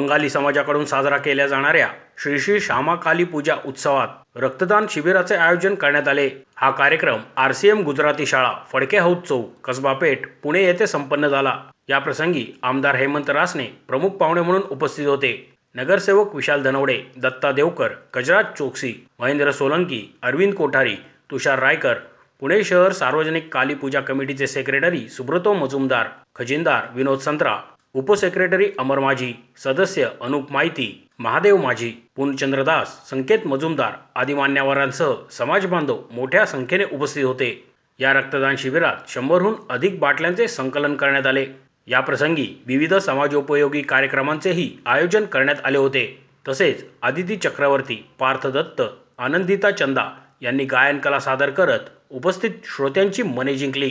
बंगाली समाजाकडून साजरा केल्या जाणाऱ्या श्री श्री श्यामा काली पूजा उत्सवात रक्तदान शिबिराचे आयोजन करण्यात आले. हा कार्यक्रम आर सी एम गुजराती शाळा फडके हौद चौक कसबा पेठ पुणे येथे संपन्न झाला. या प्रसंगी आमदार हेमंत रासने प्रमुख पाहुणे म्हणून उपस्थित होते. नगरसेवक विशाल धनवडे दत्ता देवकर गजराज चोक्सी महेंद्र सोलंकी अरविंद कोठारी तुषार रायकर पुणे शहर सार्वजनिक काली पूजा कमिटीचे सेक्रेटरी सुब्रतो मजुमदार खजिनदार विनोद संत्रा उपसेक्रेटरी अमर माझी सदस्य अनुप माहिती महादेव माझी पूर्णचंद्र दास संकेत मजुमदार आदी मान्यवरांसह समाज बांधव मोठ्या संख्येने उपस्थित होते. या रक्तदान शिबिरात शंभरहून अधिक बाटल्यांचे संकलन करण्यात आले. याप्रसंगी विविध समाजोपयोगी कार्यक्रमांचेही आयोजन करण्यात आले होते. तसेच आदिती चक्रवर्ती पार्थ दत्त आनंदिता चंदा यांनी गायन कला सादर करत उपस्थित श्रोत्यांची मने जिंकली.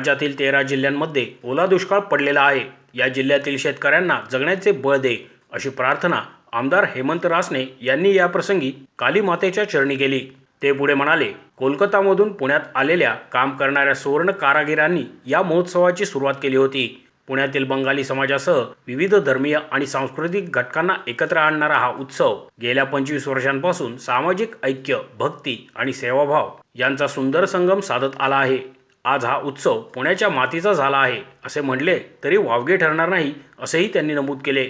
राज्यातील तेरा जिल्ह्यांमध्ये ओला दुष्काळ पडलेला आहे. या जिल्ह्यातील शेतकऱ्यांना जगण्याचे बळ दे अशी प्रार्थना आमदार हेमंत रासने यांनी याप्रसंगी काली मातेच्या चरणी केली. ते पुढे म्हणाले कोलकातामधून पुण्यात आलेल्या काम करणाऱ्या सुवर्ण कारागिरांनी या महोत्सवाची सुरुवात केली होती. पुण्यातील बंगाली समाजासह विविध धर्मीय आणि सांस्कृतिक घटकांना एकत्र आणणारा हा उत्सव गेल्या पंचवीस वर्षांपासून सामाजिक ऐक्य भक्ती आणि सेवाभाव यांचा सुंदर संगम साधत आला आहे. आज हा उत्सव पुण्याच्या मातीचा झाला आहे असे म्हणले तरी वावगे ठरणार नाही असेही त्यांनी नमूद केले.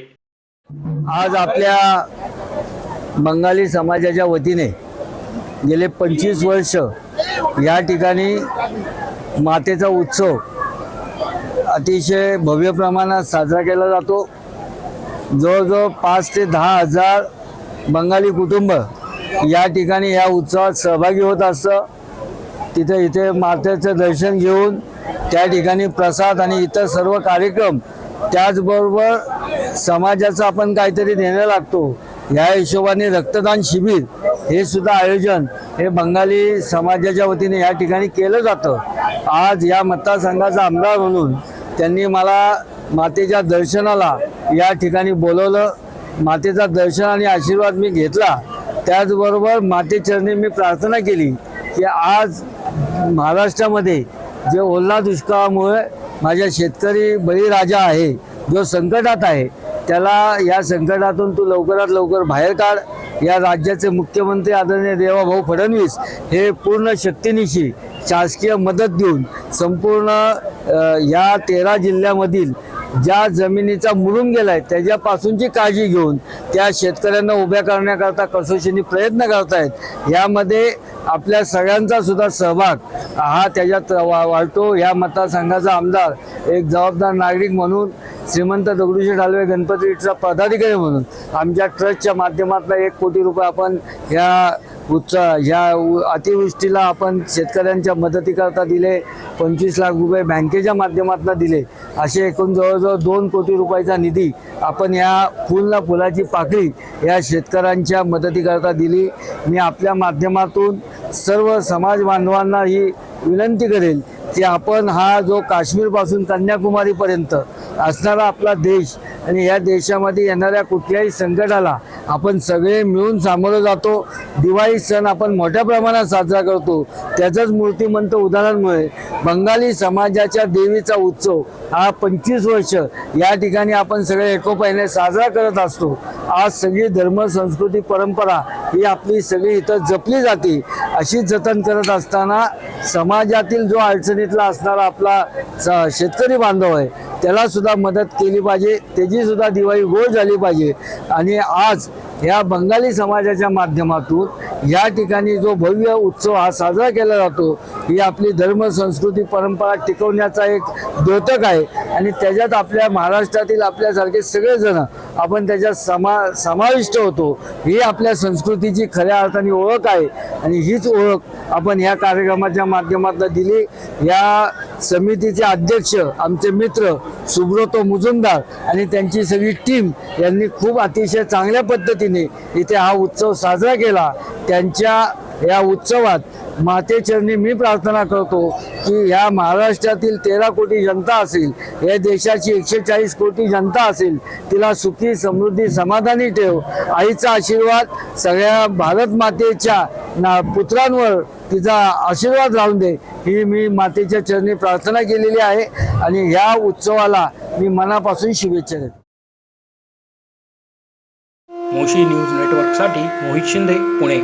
आज आपल्या बंगाली समाजाच्या वतीने गेले पंचवीस वर्ष या ठिकाणी मातेचा उत्सव अतिशय भव्य प्रमाणात साजरा केला जातो. जवळजवळ पाच ते दहा हजार बंगाली कुटुंब या ठिकाणी या उत्सवात सहभागी होत असतं. तिथे इथे मातेचं दर्शन घेऊन त्या ठिकाणी प्रसाद आणि इतर सर्व कार्यक्रम त्याचबरोबर समाजाचं आपण काहीतरी देणं लागतो. या हिशोबाने रक्तदान शिबिर हे सुद्धा आयोजन हे बंगाली समाजाच्या वतीने या ठिकाणी केलं जातं. आज या मतदारसंघाचा आमदार म्हणून त्यांनी मला मातेच्या दर्शनाला या ठिकाणी बोलवलं. मातेचा दर्शन आणि आशीर्वाद मी घेतला. त्याचबरोबर मातेचरणी मी प्रार्थना केली की आज महाराष्ट्रामध्ये जे ओला दुष्काळामुळे माझ्या शेतकरी बळीराजा आहे जो संकटात आहे त्याला या संकटातून तू लवकरात लवकर बाहेर काढ. या राज्याचे मुख्यमंत्री आदरणीय देवाभाऊ फडणवीस हे पूर्ण शक्तीनिशी शासकीय मदत देऊन संपूर्ण या तेरा जिल्ह्यामधील ज्या जमिनीचा मुरून गेलाय त्याच्यापासूनची काळजी घेऊन त्या शेतकऱ्यांना उभ्या करण्याकरता कसोशीने प्रयत्न करतायत. यामध्ये आपल्या सगळ्यांचा सुद्धा सहभाग हा त्याच्यात वा वाढतो. या मतदारसंघाचा आमदार एक जबाबदार नागरिक म्हणून श्रीमंत दगडूशेठ हलवे गणपतीचा पदाधिकारी म्हणून आमच्या ट्रस्टच्या माध्यमातून एक कोटी रुपये आपण ह्या उत्साह ह्या उ- अतिवृष्टीला आपण शेतकऱ्यांच्या मदतीकरता दिले पंचवीस लाख रुपये बँकेच्या माध्यमातून दिले असे एकूण जवळजवळ दोन कोटी रुपयाचा निधी आपण या फुल ना फुलाची पाकळी या शेतकऱ्यांच्या मदतीकरता दिली. मी आपल्या माध्यमातून सर्व समाज बांधवांना ही विनंती करेल की आपण हा जो काश्मीरपासून कन्याकुमारीपर्यंत असणारा आपला देश आणि या देशामध्ये येणाऱ्या कुठल्याही संकटाला आपण सगळे मिळून सामोरं जातो. दिवाळी सण आपण मोठ्या प्रमाणात साजरा करतो. त्याचंच मूर्तिमंत उदाहरणमुळे बंगाली समाजाच्या देवीचा उत्सव हा पंचवीस वर्ष या ठिकाणी आपण सगळे एकोपाने साजरा करत असतो. आज सगळी धर्म संस्कृती परंपरा ही आपली सगळी इथं जपली जाते. अशी जतन करत असताना समाजातील जो अडचणीतला असणारा आपला स- शेतकरी बांधव आहे त्याला सुद्धा मदत केली पाहिजे त्याची सुद्धा दिवाळी गोळ झाली पाहिजे. आणि आज या बंगाली समाजाच्या माध्यमातून या ठिकाणी जो भव्य उत्सव हा साजरा केला जातो ही आपली धर्म संस्कृती परंपरा टिकवण्याचा एक द्योतक आहे. आणि त्याच्यात आपल्या महाराष्ट्रातील आपल्यासारखे सगळेजण आपण त्याच्यात समा समाविष्ट होतो. ही आपल्या संस्कृतीची खऱ्या अर्थाने ओळख आहे. आणि हीच ओळख आपण या कार्यक्रमाच्या माध्यमातून दिली. या समितीचे अध्यक्ष आमचे मित्र सुब्रतो मुजुमदार आणि त्यांची सगळी टीम यांनी खूप अतिशय चांगल्या पद्धतीने इथे हा उत्सव साजरा केला. त्यांच्या या उत्सवात मातेचरणी मी प्रार्थना करतो की ह्या महाराष्ट्रातील तेरा कोटी जनता असेल या देशाची एकशे चाळीस कोटी जनता असेल तिला सुखी समृद्धी समाधानी ठेव. आईचा आशीर्वाद सगळ्या भारत मातेच्या ना पुत्रांवर तिचा आशीर्वाद राहून दे ही मी मातेच्या चरणी प्रार्थना केलेली आहे आणि ह्या उत्सवाला मी मनापासून शुभेच्छा देतो. मोशी न्यूज नेटवर्कसाठी मोहित शिंदे पुणे.